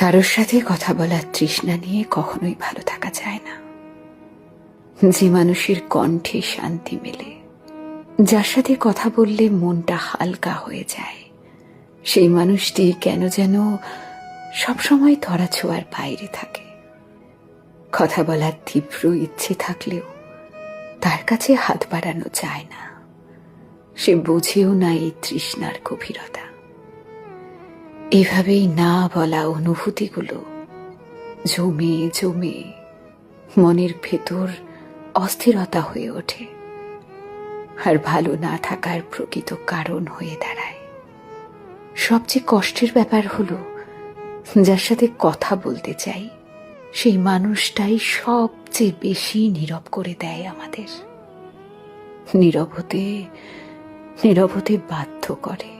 কারোর সাথে কথা বলার তৃষ্ণা নিয়ে কখনোই ভালো থাকা যায় না। যে মানুষের কণ্ঠে শান্তি মেলে, যার সাথে কথা বললে মনটা হালকা হয়ে যায়, সেই মানুষটি কেন যেন সবসময় ধরা ছোঁয়ার বাইরে থাকে। কথা বলার তীব্র ইচ্ছে থাকলেও তার কাছে হাত বাড়ানো যায় না। সে বোঝেও না এই তৃষ্ণার গভীরতা। এভাবেই না বলা অনুভূতিগুলো জমে জমে মনের ভেতর অস্থিরতা হয়ে ওঠে আর ভালো না থাকার প্রকৃত কারণ হয়ে দাঁড়ায়। সবচেয়ে কষ্টের ব্যাপার হলো, যার সাথে কথা বলতে চাই, সেই মানুষটাই সবচেয়ে বেশি নীরব করে দেয় আমাদের। নীরব হতে নীরব হতে বাধ্য করে।